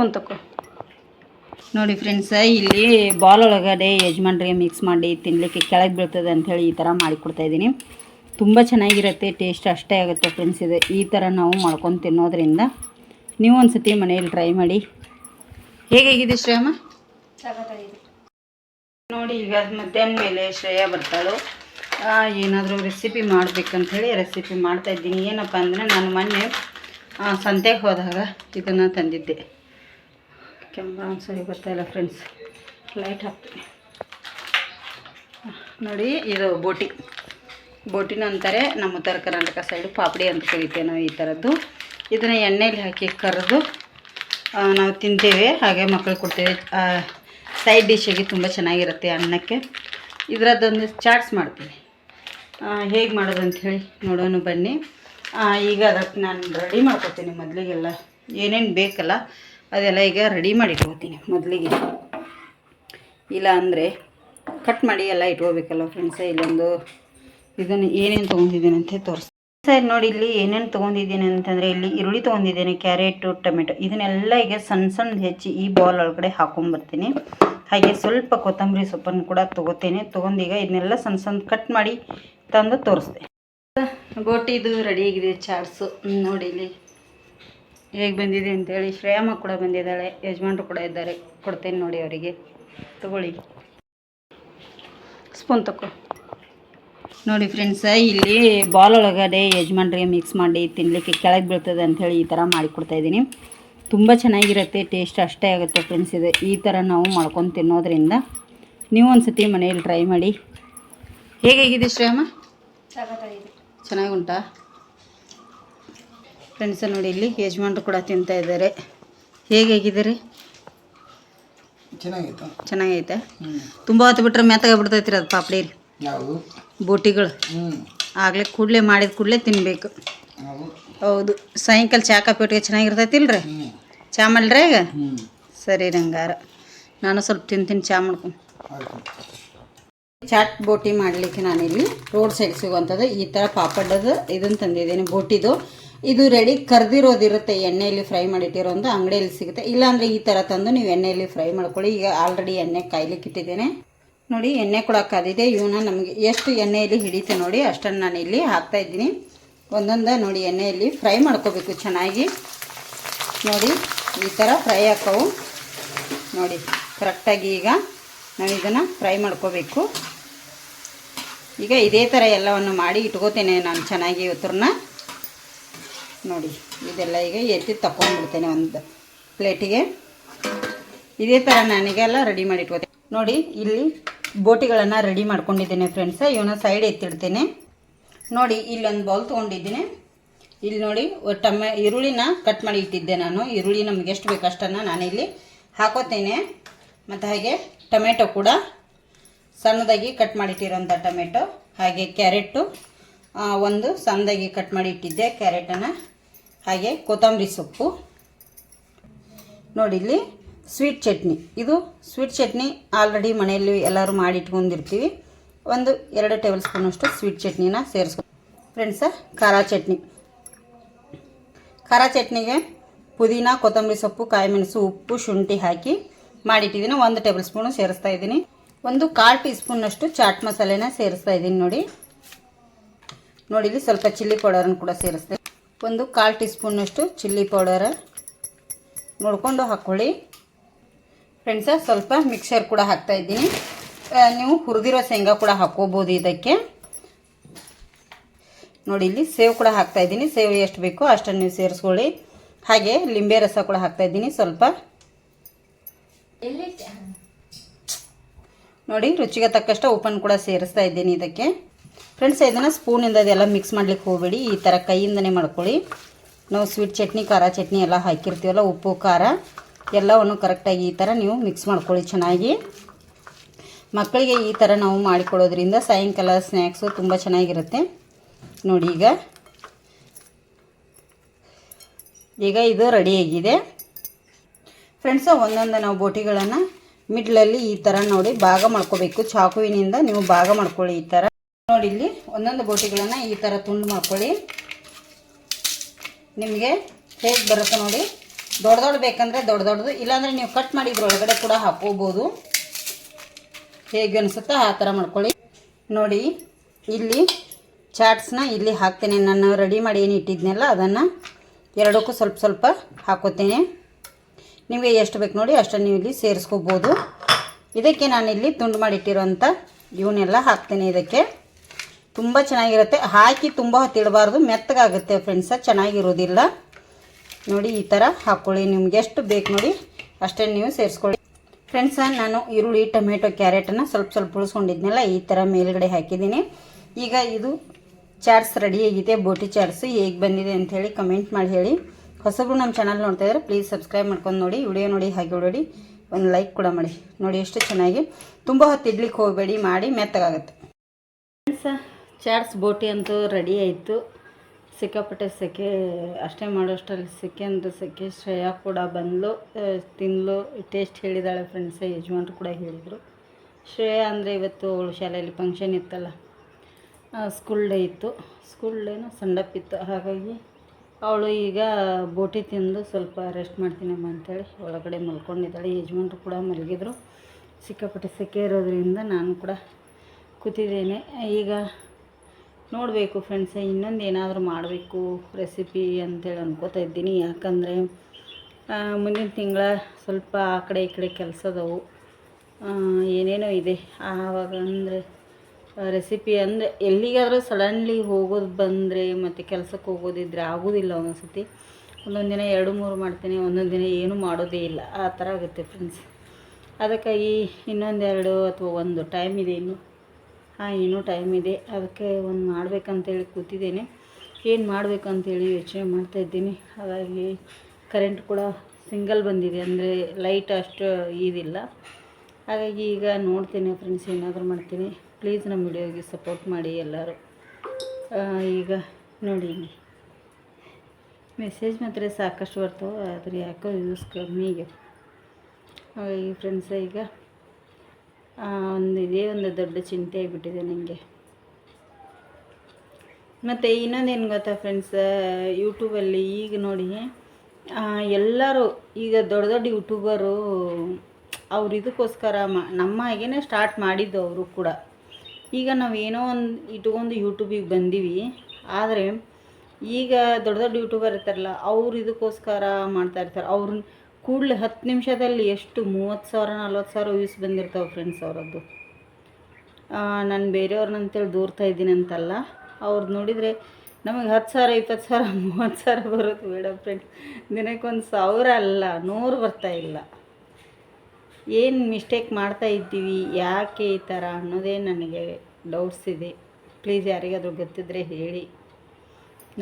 Spoon ನೋಡಿ friends ಇಲ್ಲಿ ball ಒಳಗಡೆ ಯಜಮಾನ್ರಿಗೆ ಮಿಕ್ಸ್ ಮಾಡಿ ತಿನ್ನಲಿಕ್ಕೆ ಕೆಳಗೆ ಬೀಳ್ತದೆ ಅಂಥೇಳಿ ಈ ಥರ ಮಾಡಿಕೊಡ್ತಾ ಇದ್ದೀನಿ. ತುಂಬ ಚೆನ್ನಾಗಿರುತ್ತೆ ಟೇಸ್ಟ್ ಅಷ್ಟೇ ಆಗುತ್ತೆ ಫ್ರೆಂಡ್ಸ್ ಇದು ಈ ಥರ ನಾವು ಮಾಡ್ಕೊಂಡು ತಿನ್ನೋದ್ರಿಂದ. ನೀವು ಒಂದು ಸತಿ ಮನೆಯಲ್ಲಿ ಟ್ರೈ ಮಾಡಿ. ಹೇಗಾಗಿದೆ ಶ್ರೇಯಮ್ಮ? ನೋಡಿ ಈಗ ಮಧ್ಯಾಹ್ನ ಮೇಲೆ ಶ್ರೇಯ ಬರ್ತಾಳು. ಏನಾದರೂ ರೆಸಿಪಿ ಮಾಡಬೇಕಂಥೇಳಿ ರೆಸಿಪಿ ಮಾಡ್ತಾ ಇದ್ದೀನಿ. ಏನಪ್ಪ ಅಂದರೆ ನಾನು ಮೊನ್ನೆ ಸಂತೆಗೆ ಹೋದಾಗ ಇದನ್ನು ತಂದಿದ್ದೆ. ಕೆಂಬ ಸರಿ ಗೊತ್ತಾಯಿಲ್ಲ ಫ್ರೆಂಡ್ಸ್ ಲೈಟ್ ಹಾಕ್ತೀನಿ. ನೋಡಿ, ಇದು ಬೋಟಿ. ಬೋಟಿನ ಅಂತಾರೆ, ನಮ್ಮ ಉತ್ತರ ಕರ್ನಾಟಕ ಸೈಡು ಪಾಪಡಿ ಅಂತ ಕರಿತೇವೆ ನಾವು ಈ ಥರದ್ದು ಇದನ್ನು ಎಣ್ಣೆಯಲ್ಲಿ ಹಾಕಿ ಕರೆದು ನಾವು ತಿಂತೇವೆ. ಹಾಗೆ ಮಕ್ಕಳು ಕೊಡ್ತೇವೆ. ಸೈಡ್ ಡಿಶಾಗಿ ತುಂಬ ಚೆನ್ನಾಗಿರುತ್ತೆ ಅನ್ನಕ್ಕೆ. ಇದರದ್ದೊಂದು ಚಾಟ್ಸ್ ಮಾಡ್ತೀವಿ ಹೇಗೆ ಮಾಡೋದು ಅಂತ ಹೇಳಿ ನೋಡೋಣ ಬನ್ನಿ. ಈಗ ಅದಕ್ಕೆ ನಾನು ರೆಡಿ ಮಾಡ್ಕೊತೀನಿ ಮೊದಲಿಗೆಲ್ಲ. ಏನೇನು ಬೇಕಲ್ಲ. ಅದೆಲ್ಲ ಈಗ ರೆಡಿ ಮಾಡಿ ಇಟ್ಕೋತೀನಿ ಮೊದಲಿಗೆ. ಇಲ್ಲ ಅಂದರೆ ಕಟ್ ಮಾಡಿ ಎಲ್ಲ ಇಟ್ಕೋಬೇಕಲ್ಲ ಫ್ರೆಂಡ್ಸ್ ಇಲ್ಲೊಂದು ಇದನ್ನು ಏನೇನು ತೊಗೊಂಡಿದ್ದೀನಿ ಅಂತ ತೋರಿಸ್ತೀನಿ. ಸರ್ ನೋಡಿ ಇಲ್ಲಿ ಏನೇನು ತೊಗೊಂಡಿದ್ದೀನಿ ಅಂತಂದರೆ ಇಲ್ಲಿ ಈರುಳ್ಳಿ ತೊಗೊಂಡಿದ್ದೀನಿ, ಕ್ಯಾರೆಟು, ಟೊಮೆಟೊ. ಇದನ್ನೆಲ್ಲ ಈಗ ಸಣ್ಣ ಸಣ್ಣ ಹೆಚ್ಚಿ ಈ ಬಾಲ್ ಒಳಗಡೆ ಹಾಕೊಂಡ್ಬರ್ತೀನಿ ಹಾಗೆ ಸ್ವಲ್ಪ ಕೊತ್ತಂಬರಿ ಸೊಪ್ಪನ್ನು ಕೂಡ ತೊಗೋತೀನಿ. ತೊಗೊಂಡೀಗ ಇದನ್ನೆಲ್ಲ ಸಣ್ಣ ಸಣ್ಣ ಕಟ್ ಮಾಡಿ ತಂದು ತೋರಿಸ್ದೆ ಗೋಟಿದು ರೆಡಿ ಆಗಿದೆ, ಚಾಟ್ಸು. ನೋಡಿ ಇಲ್ಲಿ. ಹೇಗೆ ಬಂದಿದೆ ಅಂತೇಳಿ ಶ್ರೇಯಮ್ಮ ಕೂಡ ಬಂದಿದ್ದಾಳೆ ಯಜಮಾನ್ರು ಕೂಡ ಇದ್ದಾರೆ. ಕೊಡ್ತೇನೆ ನೋಡಿ ಅವರಿಗೆ. ತಗೊಳ್ಳಿ. ಸ್ಪೂನ್ ತಗೋ ನೋಡಿ ಫ್ರೆಂಡ್ಸ ಇಲ್ಲಿ ಬಾಲ್ ಒಳಗಡೆ ಯಜಮಾನ್ರಿಗೆ ಮಿಕ್ಸ್ ಮಾಡಿ ತಿನ್ನಲಿಕ್ಕೆ ಕೆಳಗೆ ಬೀಳ್ತದೆ ಅಂಥೇಳಿ ಈ ಥರ ಮಾಡಿಕೊಡ್ತಾ ಇದ್ದೀನಿ. ತುಂಬ ಚೆನ್ನಾಗಿರುತ್ತೆ ಟೇಸ್ಟ್ ಅಷ್ಟೇ ಆಗುತ್ತೆ ಫ್ರೆಂಡ್ಸ್ ಇದು. ಈ ಥರ ನಾವು ಮಾಡ್ಕೊಂಡು ತಿನ್ನೋದ್ರಿಂದ ನೀವು ಒಂದು ಸತಿ ಮನೆಯಲ್ಲಿ ಟ್ರೈ ಮಾಡಿ. ಹೇಗಾಗಿದೆ ಶ್ರೇಯಮ್ಮ? ಚೆನ್ನಾಗಿ ಉಂಟಾ? ಫ್ರೆಂಡ್ಸ ನೋಡಿ ಇಲ್ಲಿ ಯಜಮಾನ್ರು ಕೂಡ ತಿಂತಾ ಇದ್ದಾರೆ. ಹೇಗೆ ಹೇಗಿದ್ದೀರಿ? ಚೆನ್ನಾಗೈತೆ? ತುಂಬಾ ತುಂಬ ಹೊತ್ತು ಬಿಟ್ರೆ ಮೆತ್ತಗೆ ಬಿಡ್ತೈತಿ ಅದು ಪಾಪಡಿ ಬೋಟಿಗಳು. ಆಗಲೇ ಕೂಡಲೇ ಮಾಡಿದ ಕೂಡಲೇ ತಿನ್ನಬೇಕು ಹೌದು. ಸಾಯಂಕಾಲ ಚಾ ಕಾಪಿ ಒಟ್ಟಿಗೆ ಚೆನ್ನಾಗಿರ್ತೈತಿಲ್ರಿ? ಚಾ ಮಾಡ್ರಿ ಈಗ? ಸರಿ ರಂಗಾರ ನಾನು ಸ್ವಲ್ಪ ತಿಂತೀನಿ ಚಾ ಮಾಡ್ಕೊಂಡು ಚಾಟ್ ಬೋಟಿ ಮಾಡಲಿಕ್ಕೆ ನಾನಿಲ್ಲಿ ರೋಡ್ ಸೈಡ್ ಸಿಗುವಂಥದ್ದು. ಈ ಥರ ಪಾಪಡದು ಇದನ್ನು ತಂದಿದ್ದೀನಿ ಬೋಟಿದು. ಇದು ರೆಡಿ ಕರ್ದಿರೋದಿರುತ್ತೆ ಎಣ್ಣೆಯಲ್ಲಿ ಫ್ರೈ ಮಾಡಿಟ್ಟಿರೋ ಒಂದು ಅಂಗಡಿಯಲ್ಲಿ ಸಿಗುತ್ತೆ. ಇಲ್ಲಾಂದರೆ ಈ ಥರ ತಂದು ನೀವು ಎಣ್ಣೆಯಲ್ಲಿ ಫ್ರೈ ಮಾಡ್ಕೊಳ್ಳಿ. ಈಗ ಆಲ್ರೆಡಿ ಎಣ್ಣೆ ಕಾಯ್ಲಿಕ್ಕೆ ಇಟ್ಟಿದ್ದೇನೆ. ನೋಡಿ, ಎಣ್ಣೆ ಕೂಡ ಕಾದಿದೆ ಇವನ್ನ ನಮಗೆ ಎಷ್ಟು ಎಣ್ಣೆಯಲ್ಲಿ ಹಿಡಿತೆ ನೋಡಿ, ಅಷ್ಟನ್ನು ನಾನು ಇಲ್ಲಿ ಹಾಕ್ತಾ ಇದ್ದೀನಿ. ಒಂದೊಂದು ನೋಡಿ, ಎಣ್ಣೆಯಲ್ಲಿ ಫ್ರೈ ಮಾಡ್ಕೋಬೇಕು ಚೆನ್ನಾಗಿ. ನೋಡಿ, ಈ ಥರ ಫ್ರೈ ಹಾಕವು. ನೋಡಿ ಕರೆಕ್ಟಾಗಿ ಈಗ ನಾವು ಇದನ್ನು ಫ್ರೈ ಮಾಡ್ಕೋಬೇಕು. ಈಗ ಇದೇ ಥರ ಎಲ್ಲವನ್ನು ಮಾಡಿ ಇಟ್ಕೋತೇನೆ ನಾನು ಚೆನ್ನಾಗಿ ಉತ್ತರನ ನೋಡಿ. ಇದೆಲ್ಲ ಈಗ ಎತ್ತಿ ತಗೊಂಡ್ಬಿಡ್ತೇನೆ ಒಂದು ಪ್ಲೇಟಿಗೆ. ಇದೇ ಥರ ನಾನೀಗೆಲ್ಲ ರೆಡಿ ಮಾಡಿ ಇಟ್ಕೋತೇನೆ ನೋಡಿ, ಇಲ್ಲಿ ಬೋಟಿಗಳನ್ನು ರೆಡಿ ಮಾಡ್ಕೊಂಡಿದ್ದೇನೆ ಫ್ರೆಂಡ್ಸ ಇವನ್ನ ಸೈಡ್ ಎತ್ತಿಡ್ತೇನೆ. ನೋಡಿ, ಇಲ್ಲೊಂದು ಬೌಲ್ ತೊಗೊಂಡಿದ್ದೀನಿ. ಇಲ್ಲಿ ನೋಡಿ ಟಮೆ ಈರುಳ್ಳಿನ ಕಟ್ ಮಾಡಿ ಇಟ್ಟಿದ್ದೆ ನಾನು. ಈರುಳ್ಳಿ ನಮ್ಗೆ ಎಷ್ಟು ಅಷ್ಟನ್ನು ನಾನಿಲ್ಲಿ ಹಾಕೋತೇನೆ. ಮತ್ತು ಹಾಗೆ ಟೊಮೆಟೊ ಕೂಡ ಸಣ್ಣದಾಗಿ ಕಟ್ ಮಾಡಿಟ್ಟಿರೋಂಥ ಟೊಮೆಟೊ. ಹಾಗೆ ಕ್ಯಾರೆಟು ಒಂದು ಸಣ್ಣದಾಗಿ ಕಟ್ ಮಾಡಿ ಇಟ್ಟಿದ್ದೆ. ಕ್ಯಾರೆಟನ್ನು ಹಾಗೆ ಕೊತ್ತಂಬರಿ ಸೊಪ್ಪು. ನೋಡಿ ಇಲ್ಲಿ ಸ್ವೀಟ್ ಚಟ್ನಿ. ಇದು ಸ್ವೀಟ್ ಚಟ್ನಿ ಆಲ್ರೆಡಿ ಮನೆಯಲ್ಲಿ ಎಲ್ಲರೂ ಮಾಡಿ ಇಟ್ಕೊಂಡಿರ್ತೀವಿ ಒಂದು ಎರಡು ಟೇಬಲ್ ಸ್ಪೂನಷ್ಟು ಸ್ವೀಟ್ ಚಟ್ನಿನ ಸೇರಿಸ್ಕೊ ಫ್ರೆಂಡ್ಸ ಖಾರ ಚಟ್ನಿ. ಖಾರ ಚಟ್ನಿಗೆ ಪುದೀನ, ಕೊತ್ತಂಬರಿ ಸೊಪ್ಪು ಕಾಯಿ ಮೆಣಸು ಉಪ್ಪು, ಶುಂಠಿ ಹಾಕಿ ಮಾಡಿಟ್ಟಿದ್ದೀನಿ ಒಂದು ಟೇಬಲ್ ಸ್ಪೂನು ಸೇರಿಸ್ತಾ ಇದ್ದೀನಿ. ಒಂದು ಕಾಲು ಟೀ ಸ್ಪೂನಷ್ಟು ಚಾಟ್ ಮಸಾಲೆನ ಸೇರಿಸ್ತಾ ಇದ್ದೀನಿ ನೋಡಿ. ನೋಡಿ ಇಲ್ಲಿ ಸ್ವಲ್ಪ ಚಿಲ್ಲಿ ಪೌಡರನ್ನು ಕೂಡ ಸೇರಿಸ್ತೆ ಒಂದು ಕಾಲು ಟೀ ಸ್ಪೂನಷ್ಟು ಚಿಲ್ಲಿ ಪೌಡರ ನೋಡಿಕೊಂಡು ಹಾಕ್ಕೊಳ್ಳಿ ಫ್ರೆಂಡ್ಸ ಸ್ವಲ್ಪ ಮಿಕ್ಸರ್ ಕೂಡ ಹಾಕ್ತಾ ಇದ್ದೀನಿ. ನೀವು ಹುರಿದಿರೋ ಶೇಂಗಾ ಕೂಡ ಹಾಕ್ಕೋಬೋದು ಇದಕ್ಕೆ. ನೋಡಿ, ಇಲ್ಲಿ ಸೇವ್ ಕೂಡ ಹಾಕ್ತಾ ಇದ್ದೀನಿ. ಸೇವ್ ಎಷ್ಟು ಬೇಕೋ ಅಷ್ಟನ್ನು ನೀವು ಸೇರಿಸ್ಕೊಳ್ಳಿ. ಹಾಗೆ ಲಿಂಬೆ ರಸ ಕೂಡ ಹಾಕ್ತಾ ಇದ್ದೀನಿ ಸ್ವಲ್ಪ. ನೋಡಿ, ರುಚಿಗೆ ತಕ್ಕಷ್ಟು ಉಪ್ಪನ್ನು ಕೂಡ ಸೇರಿಸ್ತಾ ಇದ್ದೀನಿ ಇದಕ್ಕೆ. ಫ್ರೆಂಡ್ಸ್, ಇದನ್ನು ಸ್ಪೂನಿಂದ ಇದೆಲ್ಲ ಮಿಕ್ಸ್ ಮಾಡ್ಲಿಕ್ಕೆ ಹೋಗಬೇಡಿ. ಈ ಥರ ಕೈಯಿಂದನೇ ಮಾಡ್ಕೊಳ್ಳಿ. ನಾವು ಸ್ವೀಟ್ ಚಟ್ನಿ, ಖಾರ ಚಟ್ನಿ ಎಲ್ಲ ಹಾಕಿರ್ತೀವಲ್ಲ, ಉಪ್ಪು, ಖಾರ ಎಲ್ಲವನ್ನು ಕರೆಕ್ಟಾಗಿ ಈ ಥರ ನೀವು ಮಿಕ್ಸ್ ಮಾಡ್ಕೊಳ್ಳಿ ಚೆನ್ನಾಗಿ. ಮಕ್ಕಳಿಗೆ ಈ ಥರ ನಾವು ಮಾಡಿಕೊಡೋದ್ರಿಂದ ಸಾಯಂಕಾಲ ಸ್ನ್ಯಾಕ್ಸು ತುಂಬ ಚೆನ್ನಾಗಿರುತ್ತೆ. ನೋಡಿ ಈಗ. ಈಗ ಇದು ರೆಡಿಯಾಗಿದೆ ಫ್ರೆಂಡ್ಸ್, ಒಂದೊಂದು ನಾವು ಬೋಟಿಗಳನ್ನು ಮಿಡ್ಲಲ್ಲಿ ಈ ಥರ ನೋಡಿ ಭಾಗ ಮಾಡ್ಕೋಬೇಕು. ಚಾಕುವಿನಿಂದ ನೀವು ಭಾಗ ಮಾಡ್ಕೊಳ್ಳಿ ಈ ಥರ ನೋಡಿ ಇಲ್ಲಿ. ಒಂದೊಂದು ಬೋಟಿಗಳನ್ನು ಈ ಥರ ತುಂಡು ಮಾಡ್ಕೊಳ್ಳಿ. ನಿಮಗೆ ಹೇಗೆ ಬರುತ್ತೆ ನೋಡಿ. ದೊಡ್ಡ ದೊಡ್ಡ ಬೇಕಂದರೆ ದೊಡ್ಡ ದೊಡ್ಡದು. ಇಲ್ಲಾಂದರೆ ನೀವು ಕಟ್ ಮಾಡಿ ಒಳಗಡೆ ಕೂಡ ಹಾಕೋಬೋದು ಹೇಗೆ ಅನಿಸುತ್ತೋ ಆ ಥರ ಮಾಡ್ಕೊಳ್ಳಿ. ನೋಡಿ, ಇಲ್ಲಿ ಚಾಟ್ಸ್ನ ಇಲ್ಲಿ ಹಾಕ್ತೇನೆ. ನಾನು ರೆಡಿ ಮಾಡಿ ಏನು ಇಟ್ಟಿದ್ನಲ್ಲ, ಅದನ್ನು ಎರಡಕ್ಕೂ ಸ್ವಲ್ಪ ಸ್ವಲ್ಪ ಹಾಕೋತೇನೆ. ನಿಮಗೆ ಎಷ್ಟು ಬೇಕು ನೋಡಿ ಅಷ್ಟನ್ನು ನೀವು ಇಲ್ಲಿ ಸೇರಿಸ್ಕೋಬೋದು. ಇದಕ್ಕೆ ನಾನು ಇಲ್ಲಿ ತುಂಡು ಮಾಡಿಟ್ಟಿರೋಂಥ ಇವನ್ನೆಲ್ಲ ಹಾಕ್ತೇನೆ ಇದಕ್ಕೆ. ತುಂಬ ಚೆನ್ನಾಗಿರುತ್ತೆ. ಹಾಕಿ ತುಂಬ ಹೊತ್ತಿಡಬಾರ್ದು ಮೆತ್ತಗಾಗುತ್ತೆ ಫ್ರೆಂಡ್ಸ ಚೆನ್ನಾಗಿರೋದಿಲ್ಲ. ನೋಡಿ, ಈ ಥರ ಹಾಕ್ಕೊಳ್ಳಿ ನಿಮ್ಗೆ ಎಷ್ಟು ಬೇಕು ನೋಡಿ, ಅಷ್ಟೇ ನೀವು ಸೇರಿಸ್ಕೊಳ್ಳಿ. ಫ್ರೆಂಡ್ಸ ನಾನು ಈರುಳ್ಳಿ, ಟೊಮೆಟೊ ಕ್ಯಾರೆಟನ್ನು ಸ್ವಲ್ಪ ಸ್ವಲ್ಪ ಉಳಿಸ್ಕೊಂಡಿದ್ನಲ್ಲ, ಈ ಥರ ಮೇಲ್ಗಡೆ ಹಾಕಿದ್ದೀನಿ. ಈಗ ಇದು ಚಾಟ್ಸ್ ರೆಡಿ ಆಗಿದೆ ಬೋಟಿ ಚಾಟ್ಸ್ ಹೇಗೆ ಬಂದಿದೆ ಅಂತ ಹೇಳಿ ಕಮೆಂಟ್ ಮಾಡಿ ಹೇಳಿ. ಹೊಸಬ್ರು ನಮ್ಮ ಚಾನಲ್ ನೋಡ್ತಾ ಇದ್ರೆ ಪ್ಲೀಸ್ ಸಬ್ಸ್ಕ್ರೈಬ್ ಮಾಡ್ಕೊಂಡು ನೋಡಿ ವಿಡಿಯೋ ನೋಡಿ, ಹಾಗೆ ನೋಡಿ ಒಂದು ಲೈಕ್ ಕೂಡ ಮಾಡಿ. ನೋಡಿ, ಎಷ್ಟು ಚೆನ್ನಾಗಿ. ತುಂಬ ಹೊತ್ತು ಇಡ್ಲಿಕ್ಕೆ ಹೋಗಬೇಡಿ, ಮಾಡಿ, ಮೆತ್ತಗಾಗುತ್ತೆ. ಫ್ರೆಂಡ್ಸ ಚಾಟ್ಸ್ ಬೋಟಿ ಅಂತೂ ರೆಡಿ ಆಯಿತು. ಸಿಕ್ಕಾಪಟ್ಟೆ ಸೆಕೆ, ಅಷ್ಟೇ ಮಾಡೋಷ್ಟರಲ್ಲಿ ಸೆಕೆ ಅಂದ್ರೆ ಸೆಕೆ. ಶ್ರೇಯಾ ಕೂಡ ಬಂದಳು ತಿನ್ಲು ಟೇಸ್ಟ್ ಹೇಳಿದಾಳೆ ಫ್ರೆಂಡ್ಸ್ ಯಜಮಾನ್ರು ಕೂಡ ಹೇಳಿದರು. ಶ್ರೇಯಾ ಅಂದರೆ ಇವತ್ತು ಅವಳು ಶಾಲೆಯಲ್ಲಿ ಫಂಕ್ಷನ್ ಇತ್ತಲ್ಲ ಸ್ಕೂಲ್ ಡೇ ಇತ್ತು. ಸ್ಕೂಲ್ ಡೇನು ಸಂಡಪ್ ಇತ್ತು ಹಾಗಾಗಿ ಅವಳು ಈಗ ಬೋಟಿ ತಿಂದು ಸ್ವಲ್ಪ ರೆಸ್ಟ್ ಮಾಡ್ತೀನಮ್ಮ ಅಂತೇಳಿ ಒಳಗಡೆ ಮಲ್ಕೊಂಡಿದ್ದಾಳೆ. ಯಜಮಾನ್ರು ಕೂಡ ಮಲಗಿದ್ರು. ಸಿಕ್ಕಾಪಟ್ಟೆ ಸೆಕೆ ಇರೋದ್ರಿಂದ ನಾನು ಕೂಡ ಕೂತಿದ್ದೇನೆ. ಈಗ ನೋಡಬೇಕು ಫ್ರೆಂಡ್ಸ್ ಇನ್ನೊಂದು ಏನಾದರೂ ಮಾಡಬೇಕು ರೆಸಿಪಿ ಅಂತೇಳಿ ಅನ್ಕೋತಾ ಇದ್ದೀನಿ. ಯಾಕಂದರೆ ಮುಂದಿನ ತಿಂಗಳ ಸ್ವಲ್ಪ ಆ ಕಡೆ ಈ ಕಡೆ ಕೆಲಸ ಅದಾವು. ಏನೇನೋ ಇದೆ. ಆವಾಗ ಅಂದರೆ ರೆಸಿಪಿ ಅಂದರೆ ಎಲ್ಲಿಗಾದರೂ ಸಡನ್ಲಿ ಹೋಗೋದು ಬಂದರೆ ಮತ್ತು ಕೆಲಸಕ್ಕೆ ಹೋಗೋದಿದ್ರೆ ಆಗೋದಿಲ್ಲ ಒಂದೊಂದು ಸತಿ ಒಂದೊಂದು ದಿನ ಎರಡು ಮೂರು ಮಾಡ್ತೀನಿ, ಒಂದೊಂದು ದಿನ ಏನೂ ಮಾಡೋದೇ ಇಲ್ಲ. ಆ ಥರ ಆಗುತ್ತೆ ಫ್ರೆಂಡ್ಸ್ ಅದಕ್ಕಾಗಿ ಇನ್ನೊಂದೆರಡು ಅಥವಾ ಒಂದು ಟೈಮ್ ಇದೆ ಇನ್ನು. ಇನ್ನೂ ಟೈಮ್ ಇದೆ. ಅದಕ್ಕೆ ಒಂದು ಮಾಡಬೇಕಂತೇಳಿ ಕೂತಿದ್ದೇನೆ. ಏನು ಮಾಡಬೇಕಂತೇಳಿ ಯೋಚನೆ ಮಾಡ್ತಾಯಿದ್ದೀನಿ ಹಾಗಾಗಿ ಕರೆಂಟ್ ಕೂಡ ಸಿಂಗಲ್ ಬಂದಿದೆ. ಅಂದರೆ ಲೈಟ್ ಅಷ್ಟು ಇದಿಲ್ಲ. ಹಾಗಾಗಿ ಈಗ ನೋಡ್ತೇನೆ ಫ್ರೆಂಡ್ಸ್ ಏನಾದರೂ ಮಾಡ್ತೀನಿ. ಪ್ಲೀಸ್ ನಮ್ಮ ವಿಡಿಯೋಗೆ ಸಪೋರ್ಟ್ ಮಾಡಿ ಎಲ್ಲರೂ. ಈಗ ನೋಡಿ. ಮೆಸೇಜ್ ಮಾತ್ರ ಸಾಕಷ್ಟು ಬರ್ತವೆ, ಆದರೆ ಯಾಕೋ ಯೂಸ್ ಈಗ. ಹಾಗಾಗಿ ಫ್ರೆಂಡ್ಸ ಈಗ ಒಂದು ಇದೇ ಒಂದು ದೊಡ್ಡ ಚಿಂತೆ ಆಗಿಬಿಟ್ಟಿದೆ ನನಗೆ ಮತ್ತು ಇನ್ನೊಂದೇನು ಗೊತ್ತಾ ಫ್ರೆಂಡ್ಸ್ ಯೂಟ್ಯೂಬಲ್ಲಿ ಈಗ ನೋಡಿ ಎಲ್ಲರೂ ಈಗ ದೊಡ್ಡ ದೊಡ್ಡ ಯೂಟ್ಯೂಬರು ಅವ್ರ ಇದಕ್ಕೋಸ್ಕರ ಮ, ನಮ್ಮ ಹಾಗೇ ಸ್ಟಾರ್ಟ್ ಮಾಡಿದ್ದು ಅವರು ಕೂಡ. ಈಗ ನಾವು ಏನೋ ಒಂದು ಇಟ್ಕೊಂಡು ಯೂಟ್ಯೂಬಿಗೆ ಬಂದೀವಿ, ಆದರೆ ಈಗ ದೊಡ್ಡ ದೊಡ್ಡ ಯೂಟ್ಯೂಬರ್ ಇರ್ತಾರಲ್ಲ, ಅವ್ರು ಇದಕ್ಕೋಸ್ಕರ ಮಾಡ್ತಾಯಿರ್ತಾರೆ ಅವ್ರನ್ನ ಕೂಡಲೇ ಹತ್ತು ನಿಮಿಷದಲ್ಲಿ ಎಷ್ಟು ಮೂವತ್ತು ಸಾವಿರ, ನಲ್ವತ್ತು ಸಾವಿರ ವ್ಯೂಸ್ ಬಂದಿರ್ತಾವೆ ಫ್ರೆಂಡ್ಸ್ ಅವರದ್ದು. ನಾನು ಬೇರೆಯವ್ರನ್ನಂತೇಳಿ ದೂರ್ತಾ ಇದ್ದೀನಿ ಅಂತಲ್ಲ ಅವ್ರದ್ದು ನೋಡಿದರೆ ನಮಗೆ ಹತ್ತು ಸಾವಿರ, ಇಪ್ಪತ್ತು ಸಾವಿರ, ಮೂವತ್ತು ಸಾವಿರ ಬರುತ್ತೆ ಬೇಡ ಫ್ರೆಂಡ್ಸ್ ದಿನಕ್ಕೊಂದು ಸಾವಿರ ಅಲ್ಲ, ನೂರು ಬರ್ತಾ ಇಲ್ಲ. ಏನು ಮಿಸ್ಟೇಕ್ ಮಾಡ್ತಾ ಇದ್ದೀವಿ, ಯಾಕೆ ಈ ಥರ ಅನ್ನೋದೇ ನನಗೆ ಡೌಟ್ಸ್ ಇದೆ. ಪ್ಲೀಸ್ ಯಾರಿಗಾದರೂ ಗೊತ್ತಿದ್ದರೆ ಹೇಳಿ.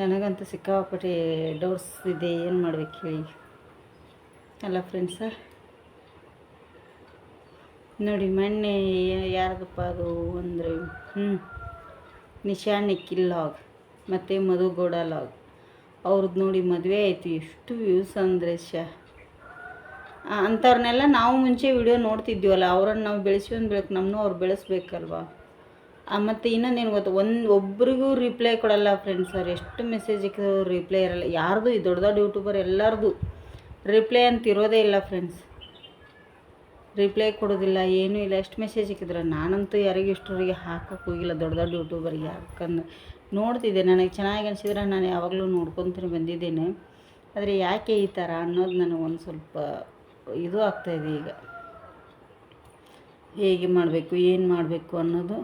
ನನಗಂತೂ ಸಿಕ್ಕಾಪಟ್ಟೆ ಡೌಟ್ಸ್ ಇದೆ, ಏನು ಮಾಡ್ಬೇಕು ಹೇಳಿ. ಅಲ್ಲ ಫ್ರೆಂಡ್ಸ ನೋಡಿ ಮೊನ್ನೆ ಯಾರದಪ್ಪ ಅದು ಅಂದರೆ ಹ್ಞೂ ನಿಶಾ ನಿಖಿಲ್ ಲಾಗ್ ಮತ್ತು ಮಧುಗೌಡ ಲಾಗ್ ಅವ್ರದ್ದು ನೋಡಿ ಮದುವೆ ಆಯಿತು, ಎಷ್ಟು ವ್ಯೂಸ್ ಅಂದರೆ ಶಾ. ಅಂಥವ್ರನ್ನೆಲ್ಲ ನಾವು ಮುಂಚೆ ವಿಡಿಯೋ ನೋಡ್ತಿದ್ದೀವಲ್ಲ ಅವ್ರನ್ನ ನಾವು ಬೆಳೆಸ್ಕೊಂಡು ಬೆಳಕು ನಮ್ಮನ್ನೂ ಅವ್ರು ಬೆಳೆಸ್ಬೇಕಲ್ವಾ? ಮತ್ತು ಇನ್ನೊಂದು ಏನು ಗೊತ್ತು, ಒಂದು ಒಬ್ರಿಗೂ ರಿಪ್ಲೈ ಕೊಡಲ್ಲ ಫ್ರೆಂಡ್ಸ್ ಅವ್ರು, ಎಷ್ಟು ಮೆಸೇಜಿಗೆ ರಿಪ್ಲೈ ಇರಲ್ಲ, ಯಾರ್ದು ಈ ದೊಡ್ಡ ದೊಡ್ಡ ಯೂಟ್ಯೂಬರ್ ಎಲ್ಲರದು. ರಿಪ್ಲೈ ಅಂತ ಇರೋದೇ ಇಲ್ಲ ಫ್ರೆಂಡ್ಸ್ ರಿಪ್ಲೈ ಕೊಡೋದಿಲ್ಲ, ಏನೂ ಇಲ್ಲ. ಎಷ್ಟು ಮೆಸೇಜ್ ಹಾಕಿದ್ರೆ? ನಾನಂತೂ ಯಾರಿಗೂ ಇಷ್ಟರಿಗೆ ಹಾಕಕ್ಕೆ ಹೋಗಿಲ್ಲ. ದೊಡ್ಡ ದೊಡ್ಡ ಯೂಟ್ಯೂಬರಿಗೆ ಯಾಕಂದ್ರೆ ನೋಡ್ತಿದ್ದೆ. ನನಗೆ ಚೆನ್ನಾಗಿ ಅನಿಸಿದ್ರೆ ನಾನು ಯಾವಾಗಲೂ ನೋಡ್ಕೊತೀನಿ ಬಂದಿದ್ದೇನೆ. ಆದರೆ ಯಾಕೆ ಈ ಥರ ಅನ್ನೋದು ನನಗೆ ಒಂದು ಸ್ವಲ್ಪ ಇದು ಆಗ್ತಾಯಿದೆ ಈಗ. ಹೇಗೆ ಮಾಡಬೇಕು, ಏನು ಮಾಡಬೇಕು ಅನ್ನೋದು.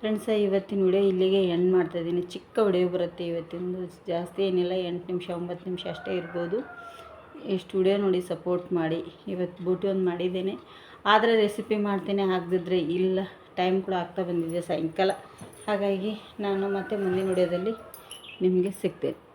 ಫ್ರೆಂಡ್ಸ ಇವತ್ತಿನ ವಿಡಿಯೋ ಇಲ್ಲಿಗೆ ಎಂಡ್ ಮಾಡ್ತಾಯಿದ್ದೀನಿ ಚಿಕ್ಕ ವಿಡಿಯೋ ಬರುತ್ತೆ ಇವತ್ತಿಂದು. ಜಾಸ್ತಿ ಏನಿಲ್ಲ, ಎಂಟು ನಿಮಿಷ, ಒಂಬತ್ತು ನಿಮಿಷ ಅಷ್ಟೇ ಇರ್ಬೋದು. ಇಷ್ಟು ಸ್ಟುಡಿಯೋ ನೋಡಿ ಸಪೋರ್ಟ್ ಮಾಡಿ. ಇವತ್ತು ಬೂಟಿ ಒಂದು ಮಾಡಿದ್ದೇನೆ. ಆದರೆ ರೆಸಿಪಿ ಮಾಡ್ತೇನೆ, ಆಗದಿದ್ರೆ ಇಲ್ಲ. ಟೈಮ್ ಕೂಡ ಆಗ್ತಾ ಬಂದಿದೆ ಸಾಯಂಕಾಲ. ಹಾಗಾಗಿ ನಾನು ಮತ್ತೆ ಮುಂದಿನ ವಿಡಿಯೋದಲ್ಲಿ ನಿಮಗೆ ಸಿಗ್ತೇನೆ.